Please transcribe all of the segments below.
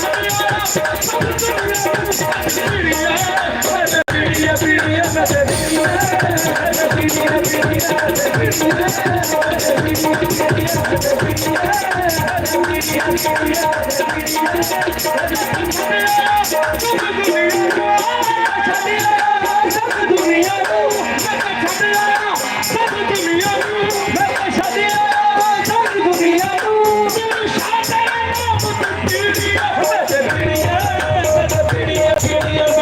Yeah. ਸਭ ਦੁਨੀਆ ਨੂੰ ਸਭ ਦੁਨੀਆ ਨੂੰ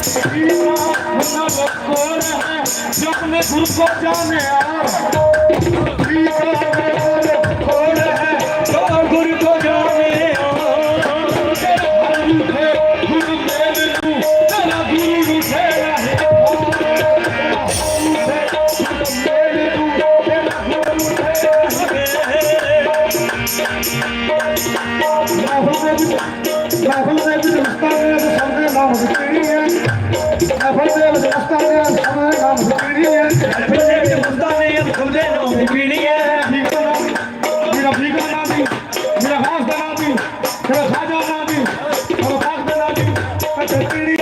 मुना लोग कौन है जो अपने गुरु को जाने यार I'm not. I'm not going to be able to do be able. I'm not going to be able to do be able. I'm not going to be able to do be able. I'm not going to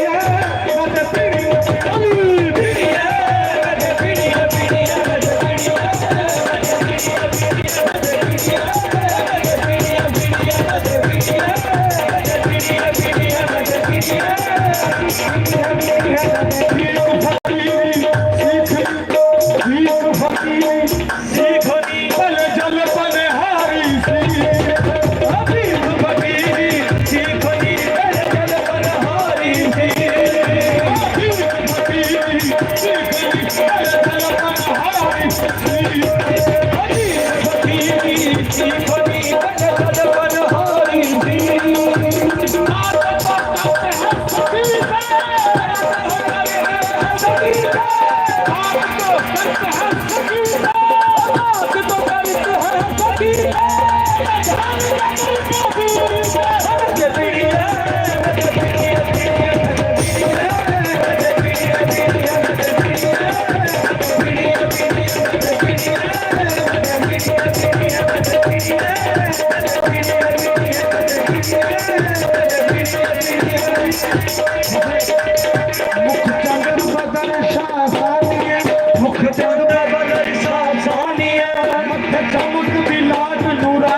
ਮੁਖ ਚੰਦ ਬਾਬਾ ਦਾ ਸਾਹ ਸਾਹ ਨਹੀਂ ਹੈ ਮੁਖ ਚਮਕ ਦੀ ਲਾਟ ਨੂਰਾ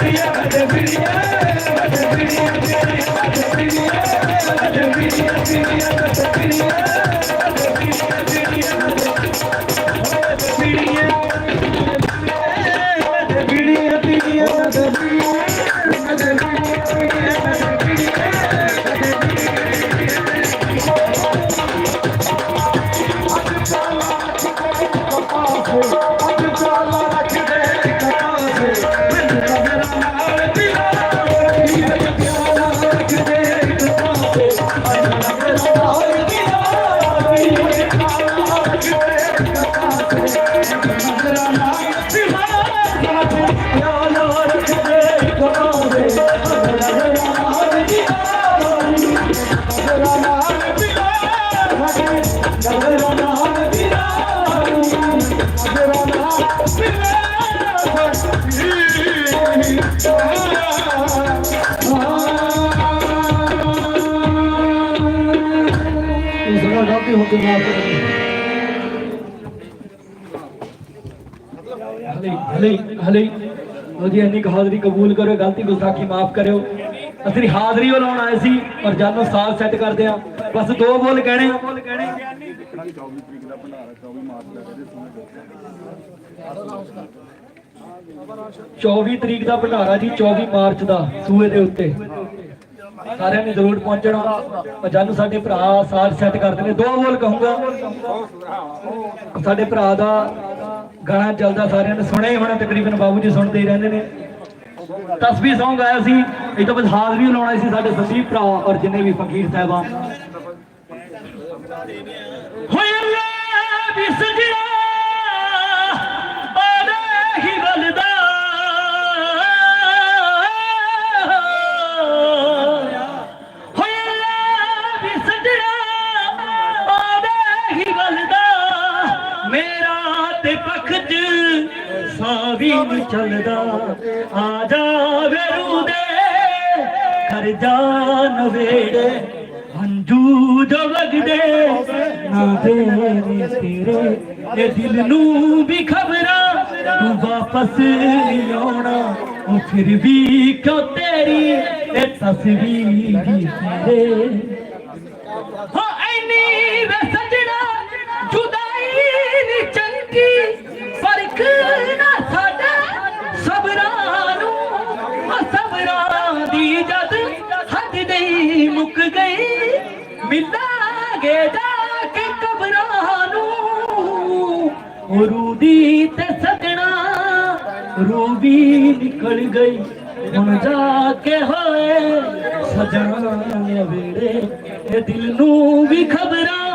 Yeah. ਬਿਰਾਵਾਰੀ ਗਲਤੀ ਹੋ ਕੇ ਮਾਫ ਹਲੇ ਹਲੇ ਹਲੇ। ਉਹਦੀ ਇੰਨੀ ਹਾਜ਼ਰੀ ਕਬੂਲ ਕਰੋ, ਗਲਤੀ ਗੁਸਤਾਖੀ ਮਾਫ ਕਰਿਓ। ਅਸੀਂ ਹਾਜ਼ਰੀ ਉਹ ਲਾਉਣ ਆਏ ਸੀ, ਪਰ ਜਾਨੋ ਸਾਲ ਸੈੱਟ ਕਰਦੇ ਆ ਬਸ ਦੋ ਬੋਲ ਕਹਿਣੇ ਆ। 24 ਤਰੀਕ ਦਾ ਭੰਡਾਰਾ ਜੀ 24 ਮਾਰਚ ਦਾ, ਸੂਏ ਦੇ ਉੱਤੇ। ਸਾਰਿਆਂ ਨੇ ਜ਼ਰੂਰ ਪਹੁੰਚਣਾ। ਪਰ ਸਾਡੇ ਭਰਾ ਸਾਲ ਸੈੱਟ ਕਰਦੇ ਨੇ, ਦੋ ਬੋਲ ਕਹੂੰਗਾ। ਸਾਡੇ ਭਰਾ ਦਾ ਗਾਣਾ ਚੱਲਦਾ, ਸਾਰਿਆਂ ਨੇ ਸੁਣਿਆ ਹੀ ਹੋਣਾ, ਤਕਰੀਬਨ ਬਾਬੂ ਜੀ ਸੁਣਦੇ ਹੀ ਰਹਿੰਦੇ ਨੇ। ਤਸਵੀਰ ਸੌਂਗ ਆਇਆ ਸੀ, ਇਹ ਤੋਂ ਬਾਅਦ ਬਸ ਵੀ ਲਾਉਣਾ ਸੀ ਸਾਡੇ ਸੰਦੀਪ ਭਰਾ ਔਰ ਜਿੰਨੇ ਵੀ ਫਕੀਰ ਸਾਹਿਬਾਨ। ਹੋਏ ਅੱਲਾ ਵੀ ਸਜਣਾ ਜਾਨ ਵੇੜੇ, ਹੰਝੂ ਜੋ ਵਗਦੇ, ਨਾ ਦੇਣੀ ਤੇਰੇ, ਇਹ ਦਿਲ ਨੂੰ ਵੀ ਖਬਰਾਂ, ਤੂੰ ਵਾਪਸ ਨਹੀਂ ਆਉਣਾ, ਉਹ ਫਿਰ ਵੀ ਕਿਉਂ ਤੇਰੀ, ਇਹ ਤਸਵੀਰ ਹੀ ਤੇਰੇ। ਉਹ ਰੂਦੀ ਤੇ ਸਜਣਾ ਰੂਬੀ ਨਿਕਲ ਗਈ। ਹੁਣ ਜਾ ਕੇ ਹੋਏ ਸਜਣਾ ਵੇੜੇ, ਇਹ ਦਿਲ ਨੂੰ ਵੀ ਖਬਰਾਂ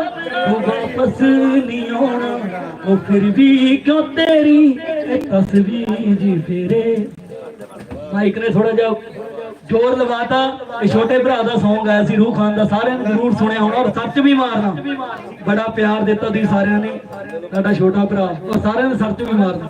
ਉਹ ਵਾਪਸ ਨਹੀਂ ਆਉਣਾ। ਉਹ ਫਿਰ ਵੀ ਕਿਉਂ ਤੇਰੀ ਤਸਵੀਰ ਜੀ ਫੇਰੇ? ਮਾਈਕ ਨੇ ਥੋੜਾ ਜਿਹਾ ਜ਼ੋਰ ਲਵਾਤਾ। ਇਹ ਛੋਟੇ ਭਰਾ ਦਾ Song ਆਇਆ ਸੀ, ਰੂਹ ਖਾਨ ਦਾ। ਸਾਰਿਆਂ ਨੇ ਜ਼ਰੂਰ ਸੁਣਿਆ ਹੋਣਾ ਔਰ ਸੱਚ ਵੀ ਮਾਰਨਾ। ਬੜਾ ਪਿਆਰ ਦਿੱਤਾ ਤੁਸੀਂ ਸਾਰਿਆਂ ਨੇ ਸਾਡਾ ਛੋਟਾ ਭਰਾ। ਔਰ ਸਾਰਿਆਂ ਨੇ ਸੱਚ ਵੀ ਮਾਰਨਾ।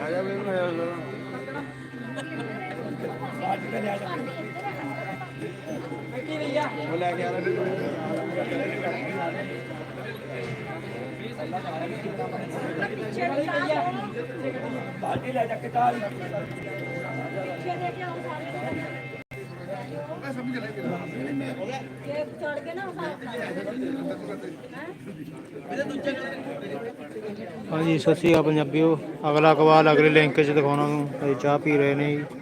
Allá vemos, allá vemos. ਬਾਲਟੀ ਲੈ ਜਾ ਕੇ ਤਾਲ ਚੜ ਕੇ ਨਾ ਹਾਂਜੀ, ਸਤਿ ਸ਼੍ਰੀ ਅਕਾਲ ਪੰਜਾਬੀਓ। ਅਗਲਾ ਕਵਾਲ ਅਗਲੇ ਲਿੰਕ 'ਚ ਦਿਖਾਉਣਾ ਨੂੰ ਇਹ ਚਾਹ ਪੀ ਰਹੇ ਨੇ ਜੀ।